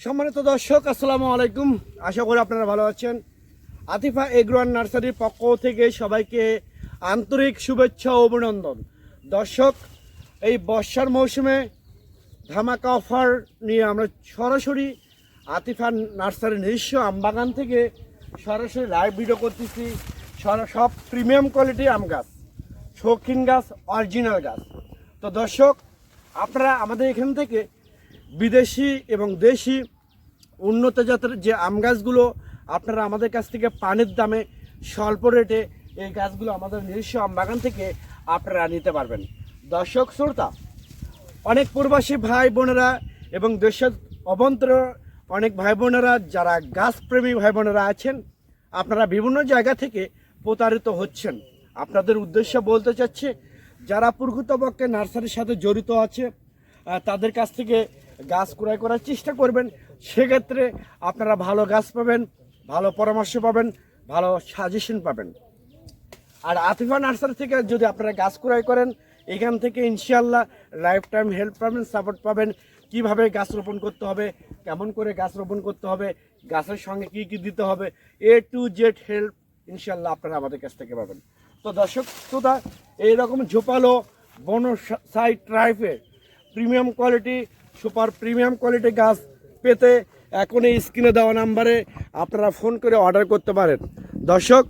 সম্মানিত দর্শক, আসসালামু আলাইকুম। আশা করি আপনারা ভালো আছেন। আতিফা এগ্রোয়ান নার্সারির পক্ষ থেকে সবাইকে আন্তরিক শুভেচ্ছা ও অভিনন্দন। দর্শক, এই বর্ষার মৌসুমে ধামাকা অফার নিয়ে আমরা সরাসরি আতিফা নার্সারির নিজস্ব আমবাগান থেকে সরাসরি লাইভ ভিডিও করতেছি। সব প্রিমিয়াম কোয়ালিটির আম গাছ, শৌখিন গাছ, অরিজিনাল গাছ। তো দর্শক, আপনারা আমাদের এখান থেকে বিদেশি এবং দেশি উন্নত জাতের যে আম গাছগুলো, আপনারা আমাদের কাছ থেকে পানির দামে স্বল্প রেটে এই গাছগুলো আমাদের নিজস্ব আম বাগান থেকে আপনারা নিতে পারবেন। দর্শক, শ্রোতা, অনেক প্রবাসী ভাই বোনেরা এবং দেশের অভ্যন্তর অনেক ভাই বোনেরা, যারা গাছপ্রেমী ভাই বোনেরা আছেন, আপনারা বিভিন্ন জায়গা থেকে প্রতারিত হচ্ছেন। আপনাদের উদ্দেশ্য বলতে চাচ্ছে, যারা প্রকৃতপক্ষে নার্সারির সাথে জড়িত আছে তাদের কাছ থেকে গাছ ক্রয় করার চেষ্টা করবেন, সেক্ষেত্রে আপনারা ভালো গাছ পাবেন, ভালো পরামর্শ পাবেন, ভালো সাজেশন পাবেন। আর আতিফা নার্সারি থেকে যদি আপনারা গাছ ক্রয় করেন, এখান থেকে ইনশাল্লাহ লাইফ টাইম হেল্প পাবেন সাপোর্ট পাবেন। কীভাবে গাছ রোপণ করতে হবে, কেমন করে গাছ রোপণ করতে হবে, গাছের সঙ্গে কি কি দিতে হবে, এ টু জেড হেল্প ইনশাল্লাহ আপনারা আমাদের কাছ থেকে পাবেন। তো দর্শক, শ্রোতা, এইরকম ঝোপালো বনসাইড ট্রাইফে premium quality super premium quality গাছ পেতে এখন এই স্ক্রিনে দেওয়া নাম্বারে আপনারা ফোন করে অর্ডার করতে পারেন। দর্শক,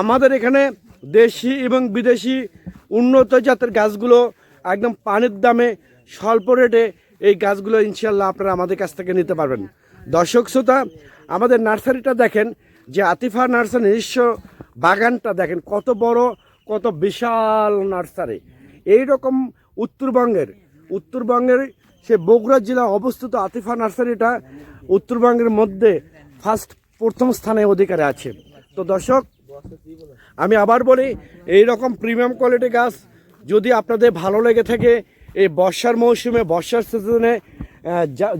আমাদের এখানে দেশি এবং বিদেশি উন্নত জাতের গাছগুলো একদম পানির দামে স্বল্প রেটে এই গাছগুলো ইনশাল্লাহ আপনারা আমাদের কাছ থেকে নিতে পারবেন। দর্শক, শ্রোতা, আমাদের নার্সারিটা দেখেন, যে আতিফা নার্সারি নিজস্ব বাগানটা দেখেন, কত বড়, কত বিশাল নার্সারি। এই রকম উত্তরবঙ্গের উত্তরবঙ্গের সে বগুড়া জেলা অবস্থিত আতিফা নার্সারিটা উত্তরবঙ্গের মধ্যে ফার্স্ট প্রথম স্থানে অধিকারে আছে। তো দর্শক, আমি আবার বলি এই রকম প্রিমিয়াম কোয়ালিটি গাছ যদি আপনাদের ভালো লেগে থাকে, এই বর্ষার মৌসুমে, বর্ষার সিজনে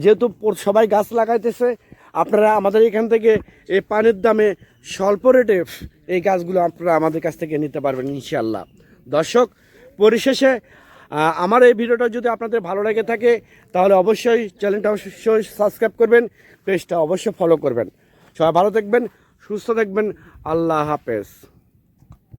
যেহেতু সবাই গাছ লাগাইতেছে, আপনারা আমাদের এখান থেকে এই পানির দামে স্বল্প রেটে এই গাছগুলো আপনারা আমাদের কাছ থেকে নিতে পারবেন ইনশাল্লাহ দর্শক, পরিশেষে আমার এই ভিডিওটা যদি আপনাদের ভালো লেগে থাকে, তাহলে অবশ্যই চ্যানেলটা অবশ্যই সাবস্ক্রাইব করবেন, পেজটা অবশ্যই ফলো করবেন। সবাই ভালো থাকবেন, সুস্থ থাকবেন, আল্লাহ হাফেজ।